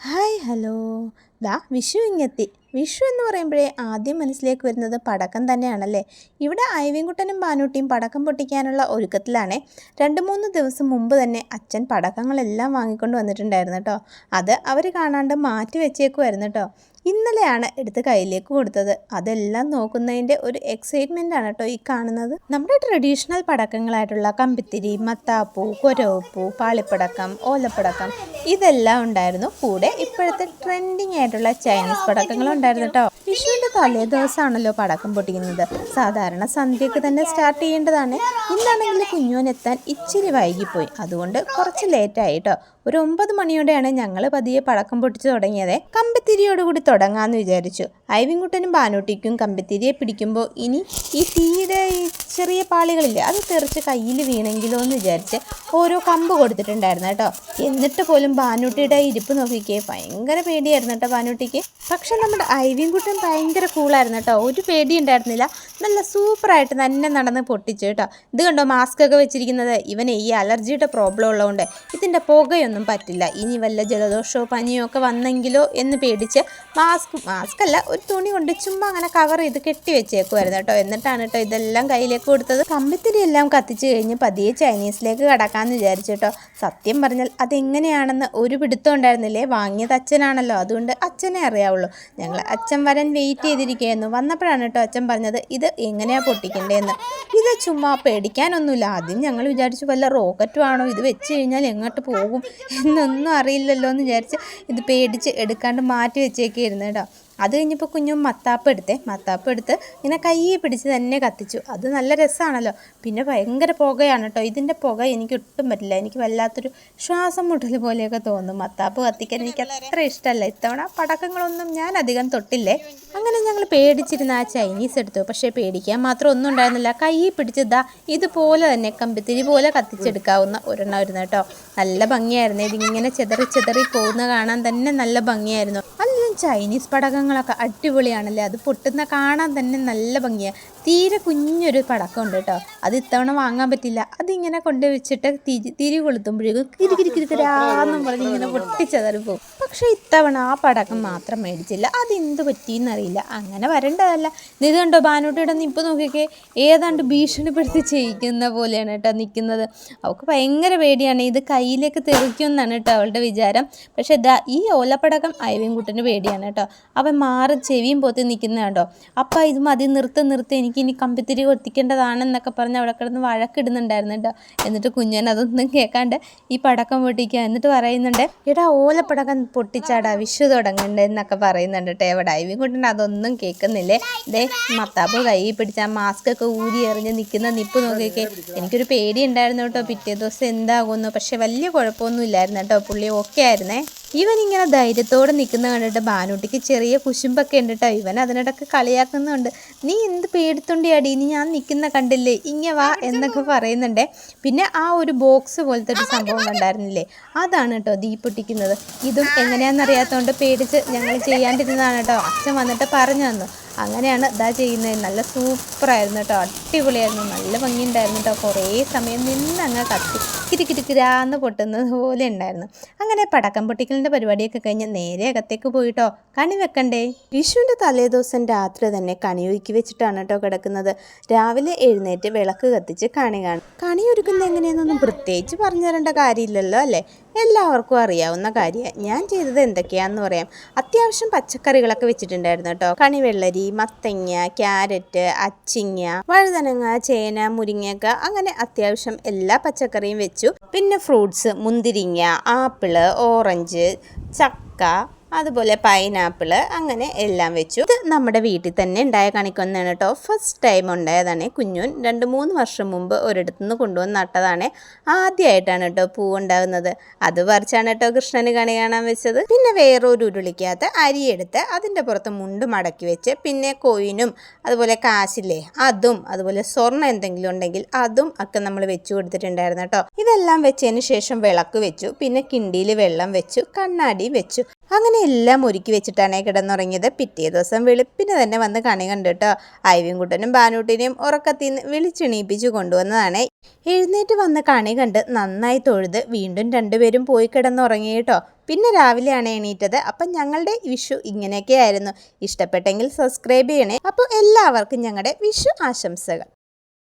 Hi hello. ദാ വിഷു ഇങ്ങെത്തി. വിഷു എന്ന് പറയുമ്പോഴേ ആദ്യം മനസ്സിലേക്ക് വരുന്നത് പടക്കം തന്നെയാണല്ലേ? ഇവിടെ ഐവിൻകുട്ടനും പാനൂട്ടിയും പടക്കം പൊട്ടിക്കാനുള്ള ഒരുക്കത്തിലാണ്. രണ്ട് മൂന്ന് ദിവസം മുമ്പ് തന്നെ അച്ഛൻ പടക്കങ്ങളെല്ലാം വാങ്ങിക്കൊണ്ട് വന്നിട്ടുണ്ടായിരുന്നു കേട്ടോ. അത് അവർ കാണാണ്ട് മാറ്റി വെച്ചേക്കുമായിരുന്നു കേട്ടോ. ഇന്നലെയാണ് എടുത്ത് കയ്യിലേക്ക് കൊടുത്തത്. അതെല്ലാം നോക്കുന്നതിന്റെ ഒരു എക്സൈറ്റ്മെന്റ് ആണ് കേട്ടോ ഈ കാണുന്നത്. നമ്മുടെ ട്രഡീഷണൽ പടക്കങ്ങളായിട്ടുള്ള കമ്പിത്തിരി മത്താപ്പൂ കൊരവപ്പൂ പാളിപ്പടക്കം ഓലപ്പടക്കം ഇതെല്ലാം ഉണ്ടായിരുന്നു. കൂടെ ഇപ്പോഴത്തെ ട്രെൻഡിങ് ആയിട്ടുള്ള ചൈനീസ് പടക്കങ്ങളും ഉണ്ടായിരുന്നു കേട്ടോ. വിഷുവിന്റെ തലേ ദിവസമാണല്ലോ പടക്കം പൊട്ടിക്കുന്നത്. സാധാരണ സന്ധ്യയ്ക്ക് തന്നെ സ്റ്റാർട്ട് ചെയ്യേണ്ടതാണ്. ഇന്നാണെങ്കിൽ കുഞ്ഞോനെത്താൻ ഇച്ചിരി വൈകിപ്പോയി. അതുകൊണ്ട് കുറച്ച് ലേറ്റായി കേട്ടോ. ഒരു ഒമ്പത് മണിയോടെയാണ് ഞങ്ങൾ പതിയെ പടക്കം പൊട്ടിച്ചു തുടങ്ങിയത്. കമ്പിത്തിരിയോടുകൂടി തുടങ്ങാമെന്ന് വിചാരിച്ചു. ഐവിൻകുട്ടനും ബാനൂട്ടിക്കും കമ്പിത്തിരിയെ പിടിക്കുമ്പോൾ ഇനി ഈ തീയുടെ ഈ ചെറിയ പാളികളില്ലേ അത് തെറിച്ച് കയ്യിൽ വീണെങ്കിലോ എന്ന് വിചാരിച്ച് ഓരോ കമ്പ് കൊടുത്തിട്ടുണ്ടായിരുന്നു കേട്ടോ. എന്നിട്ട് പോലും ബാനൂട്ടിയുടെ ഇരിപ്പ് നോക്കിക്കേ ഭയങ്കര പേടിയായിരുന്നു കേട്ടോ ബാനൂട്ടിക്ക്. പക്ഷെ നമ്മുടെ ഐവിൻകുട്ടൻ ഭയങ്കര കൂളായിരുന്നു കേട്ടോ. ഒരു പേടി ഉണ്ടായിരുന്നില്ല നല്ല സൂപ്പറായിട്ട് തന്നെ നടന്ന് പൊട്ടിച്ചു കേട്ടോ. ഇത് കണ്ടോ മാസ്ക് ഒക്കെ വെച്ചിരിക്കുന്നത്. ഇവനെ ഈ അലർജിയുടെ പ്രോബ്ലം ഉള്ളതുകൊണ്ട്. ഇതിന്റെ പുകയൊന്നും പറ്റില്ല. ഇനി വല്ല ജലദോഷമോ പനിയോ ഒക്കെ വന്നെങ്കിലോ എന്ന് പേടിച്ച് മാസ്ക് മാസ്ക് അല്ല ഒരു തുണി കൊണ്ട് ചുമ്മാ അങ്ങനെ കവർ ചെയ്ത് കെട്ടി വെച്ചേക്കുമായിരുന്നു കേട്ടോ. എന്നിട്ടാണ് കേട്ടോ ഇതെല്ലാം കയ്യിലേക്ക് കൊടുത്തത്. കമ്പിത്തിരി എല്ലാം കത്തിച്ച് കഴിഞ്ഞ് പതിയെ ചൈനീസിലേക്ക് കടക്കാമെന്ന് വിചാരിച്ചു കേട്ടോ. സത്യം പറഞ്ഞാൽ അതെങ്ങനെയാണെന്ന് ഒരു പിടുത്തം ഉണ്ടായിരുന്നില്ലേ? വാങ്ങിയത് അച്ഛനാണല്ലോ. അതുകൊണ്ട് അച്ഛനെ അറിയാവുള്ളൂ. ഞങ്ങൾ അച്ഛൻ വരാൻ വെയിറ്റ് ചെയ്തിരിക്കുകയായിരുന്നു. വന്നപ്പോഴാണ് കേട്ടോ അച്ഛൻ പറഞ്ഞത് ഇത് എങ്ങനെയാണ് പൊട്ടിക്കേണ്ടതെന്ന് ഇത് ചുമ്മാ പേടിക്കാനൊന്നുമില്ല. ആദ്യം ഞങ്ങൾ വിചാരിച്ചു വല്ല റോക്കറ്റും ആണോ ഇത് വെച്ച് കഴിഞ്ഞാൽ എങ്ങോട്ട് പോകും? എന്നൊന്നും അറിയില്ലല്ലോ എന്ന് വിചാരിച്ച് ഇത് പേടിച്ച് എടുക്കാണ്ട് മാറ്റി വെച്ചേക്കായിരുന്നു കേട്ടോ. അത് കഴിഞ്ഞപ്പോൾ കുഞ്ഞും മത്താപ്പ് എടുത്തേ. മത്താപ്പ് എടുത്ത് ഇങ്ങനെ കൈ പിടിച്ച് തന്നെ കത്തിച്ചു. അത് നല്ല രസമാണല്ലോ പിന്നെ ഭയങ്കര പുകയാണ് കേട്ടോ ഇതിന്റെ പുക എനിക്ക് ഒട്ടും പറ്റില്ല. എനിക്ക് വല്ലാത്തൊരു ശ്വാസം മുട്ടൽ പോലെയൊക്കെ തോന്നും. മത്താപ്പ് കത്തിക്കാൻ എനിക്ക് അത്ര ഇഷ്ടമല്ല ഇത്തവണ പടക്കങ്ങളൊന്നും ഞാൻ അധികം തൊട്ടില്ലേ. അങ്ങനെ ഞങ്ങൾ പേടിച്ചിരുന്ന ആ ചൈനീസ് എടുത്തു. പക്ഷേ പേടിക്കാൻ മാത്രം ഒന്നും ഉണ്ടായിരുന്നില്ല. കൈ പിടിച്ച് ദാ ഇതുപോലെ തന്നെ കമ്പിത്തിരി പോലെ കത്തിച്ചെടുക്കാവുന്ന ഒരെണ്ണമായിരുന്നു കേട്ടോ നല്ല ഭംഗിയായിരുന്നു. ഇതിങ്ങനെ ചെതറി ചെതറി പോകുന്ന കാണാൻ തന്നെ നല്ല ഭംഗിയായിരുന്നു. ചൈനീസ് പടകങ്ങളൊക്കെ അടിപൊളിയാണല്ലേ? അത് പൊട്ടുന്ന കാണാൻ തന്നെ നല്ല ഭംഗിയാണ് തീരെ കുഞ്ഞൊരു പടക്കമുണ്ട് കേട്ടോ. അത് ഇത്തവണ വാങ്ങാൻ പറ്റില്ല. അതിങ്ങനെ കൊണ്ട് വെച്ചിട്ട് തിരി തിരി കൊളുത്തുമ്പോഴേക്കും കിരി കിരി കിരി കിരാന്നും പറഞ്ഞ് ഇങ്ങനെ പൊട്ടിച്ചതറി പോകും. പക്ഷേ ഇത്തവണ ആ പടക്കം മാത്രം മേടിച്ചില്ല. അത് അതെന്ത് പറ്റിയെന്നറിയില്ല. അങ്ങനെ വരേണ്ടതല്ല. ഇത് കണ്ടോ ബാനോട്ടിയുടെ നിപ്പ് നോക്കിയൊക്കെ ഏതാണ്ട് ഭീഷണിപ്പെടുത്തി ചെയ്യിക്കുന്ന പോലെയാണ് കേട്ടോ നിൽക്കുന്നത് അവൾക്ക് ഭയങ്കര പേടിയാണ്. ഇത് കയ്യിലേക്ക് തെറിക്കുമെന്നാണ് കേട്ടോ അവളുടെ വിചാരം. പക്ഷെ ഇതാ ഈ ഓലപ്പടക്കം അയവിൻകുട്ടന് പേടിയാണ് കേട്ടോ. അവൻ മാറി ചെവിയും പോത്തി നിൽക്കുന്ന കണ്ടോ അപ്പം ഇത് മതി നിർത്തി നിർത്തി എനിക്ക് ഇനി കമ്പിത്തിരി കൊത്തിക്കേണ്ടതാണെന്നൊക്കെ പറഞ്ഞ് അവിടെ കിടന്ന് വഴക്കിടുന്നുണ്ടായിരുന്നു കേട്ടോ എന്നിട്ട് കുഞ്ഞൻ അതൊന്നും കേൾക്കാണ്ട് ഈ പടക്കം പൊട്ടിക്കുക എന്നിട്ട് പറയുന്നുണ്ട് എടാ ഓലപ്പടക്കം പൊട്ടിച്ചാടാ വിഷു തുടങ്ങണ്ടേ എന്നൊക്കെ പറയുന്നുണ്ട് കേട്ടോ എവിടെ? ഐവിൻകുട്ടൻ അതൊന്നും കേൾക്കുന്നില്ലേ? ദേ മത്താപ്പ് കൈ പിടിച്ച മാസ്ക് ഒക്കെ ഊരി എറിഞ്ഞ് നിൽക്കുന്ന നിപ്പ് നോക്കിയൊക്കെ എനിക്കൊരു പേടി ഉണ്ടായിരുന്നു കേട്ടോ പിറ്റേ ദിവസം എന്താകുമെന്ന് പക്ഷെ വലിയ കുഴപ്പമൊന്നും ഇല്ലായിരുന്നു കേട്ടോ പുള്ളി ഓക്കെ ആയിരുന്നേ. ഇവൻ ഇങ്ങനെ ധൈര്യത്തോടെ നിൽക്കുന്ന കണ്ടിട്ട് ബാനുട്ടിക്ക് ചെറിയ കുശുമ്പൊക്കെ ഉണ്ട് കേട്ടോ ഇവൻ അതിനിടക്ക് കളിയാക്കുന്നുണ്ട്. നീ എന്ത് പേടിത്തൊണ്ടിയാടി? നീ ഞാൻ നിൽക്കുന്ന കണ്ടില്ലേ? ഇങ്ങ വാ എന്നൊക്കെ പറയുന്നുണ്ടേ. പിന്നെ ആ ഒരു ബോക്സ് പോലത്തെ ഒരു സംഭവം ഉണ്ടായിരുന്നില്ലേ അതാണ് കേട്ടോ ദീപ് പൊട്ടിക്കുന്നത്. ഇതും എങ്ങനെയാണെന്നറിയാത്തതുകൊണ്ട് പേടിച്ച് ഞങ്ങൾ ചെയ്യാണ്ടിരുന്നതാണ് കേട്ടോ. അച്ഛൻ വന്നിട്ട് പറഞ്ഞു തന്നു. അങ്ങനെയാണ് ഇതാ ചെയ്യുന്നത് നല്ല സൂപ്പറായിരുന്നു കേട്ടോ. അടിപൊളിയായിരുന്നു. നല്ല ഭംഗിയുണ്ടായിരുന്നു കേട്ടോ. കുറേ സമയം നിന്ന് അങ്ങ് കത്തി. കിരിക്കിരിക്കിരാന്ന് പൊട്ടുന്നത് പോലെ ഉണ്ടായിരുന്നു അങ്ങനെ പടക്കം പൊട്ടിക്കലിന്റെ പരിപാടിയൊക്കെ കഴിഞ്ഞ് നേരെ അകത്തേക്ക് പോയിട്ടോ കണി വെക്കണ്ടേ വിഷുവിന്റെ തലേദിവസം രാത്രി തന്നെ കണി ഒരുക്കി വെച്ചിട്ടാണ് കേട്ടോ കിടക്കുന്നത് രാവിലെ എഴുന്നേറ്റ് വിളക്ക് കത്തിച്ച് കണി കാണും കണി ഒരുക്കുന്നത് എങ്ങനെയെന്നൊന്നും പ്രത്യേകിച്ച് പറഞ്ഞു തരേണ്ട കാര്യമില്ലല്ലോ അല്ലേ എല്ലാവർക്കും അറിയാവുന്ന കാര്യമാണ് ഞാൻ ചെയ്തത് എന്തൊക്കെയാന്ന് പറയാം അത്യാവശ്യം പച്ചക്കറികളൊക്കെ വെച്ചിട്ടുണ്ടായിരുന്നു കേട്ടോ കണിവെള്ളരി മത്തങ്ങ ക്യാരറ്റ് അച്ചിങ്ങ വഴുതനങ്ങ ചേന മുരിങ്ങയൊക്കെ അങ്ങനെ അത്യാവശ്യം എല്ലാ പച്ചക്കറിയും വെച്ചു പിന്നെ ഫ്രൂട്ട്സ് മുന്തിരിങ്ങ ആപ്പിൾ ഓറഞ്ച് ചക്ക അതുപോലെ പൈനാപ്പിൾ അങ്ങനെ എല്ലാം വെച്ചു. ഇത് നമ്മുടെ വീട്ടിൽ തന്നെ ഉണ്ടായ കണിക്കൊന്നാണ് കേട്ടോ ഫസ്റ്റ് ടൈം ഉണ്ടായതാണ്. കുഞ്ഞുൻ രണ്ട് മൂന്ന് വർഷം മുമ്പ് ഒരിടത്തു നിന്ന് കൊണ്ടുവന്ന് നട്ടതാണ്. ആദ്യമായിട്ടാണ് കേട്ടോ പൂ ഉണ്ടാകുന്നത് അത് പറിച്ചാണ് കേട്ടോ കൃഷ്ണന് കണി കാണാൻ വെച്ചത്. പിന്നെ വേറൊരു ഉരുളിക്കകത്ത് അരിയെടുത്ത് അതിന്റെ പുറത്ത് മുണ്ട് മടക്കി വെച്ച് പിന്നെ കോയിനും അതുപോലെ കാശില്ലേ അതും അതുപോലെ സ്വർണം എന്തെങ്കിലും ഉണ്ടെങ്കിൽ അതും ഒക്കെ നമ്മൾ വെച്ചു കൊടുത്തിട്ടുണ്ടായിരുന്നു കേട്ടോ ഇതെല്ലാം വെച്ചതിന് ശേഷം വിളക്ക് വെച്ചു. പിന്നെ കിണ്ടിയിൽ വെള്ളം വെച്ചു. കണ്ണാടി വെച്ചു. അങ്ങനെ എല്ലാം ഒരുക്കി വെച്ചിട്ടാണ് കിടന്നുറങ്ങിയത്. പിറ്റേ ദിവസം വെളുപ്പിന് തന്നെ വന്ന് കണി കണ്ടിട്ടോ കേട്ടോ ഐവിൻകുട്ടനും ബാനൂട്ടിനെയും ഉറക്കത്തിൽ നിന്ന് വിളിച്ചെണീപ്പിച്ചു കൊണ്ടുവന്നതാണ്. എഴുന്നേറ്റ് വന്ന് കണി കണ്ട് നന്നായി തൊഴുത് വീണ്ടും രണ്ടുപേരും പോയി കിടന്നുറങ്ങി കേട്ടോ പിന്നെ രാവിലെയാണ് എണീറ്റത്. അപ്പം ഞങ്ങളുടെ വിഷു ഇങ്ങനെയൊക്കെ ആയിരുന്നു ഇഷ്ടപ്പെട്ടെങ്കിൽ സബ്സ്ക്രൈബ് ചെയ്യണേ. അപ്പോൾ എല്ലാവർക്കും ഞങ്ങളുടെ വിഷു ആശംസകൾ.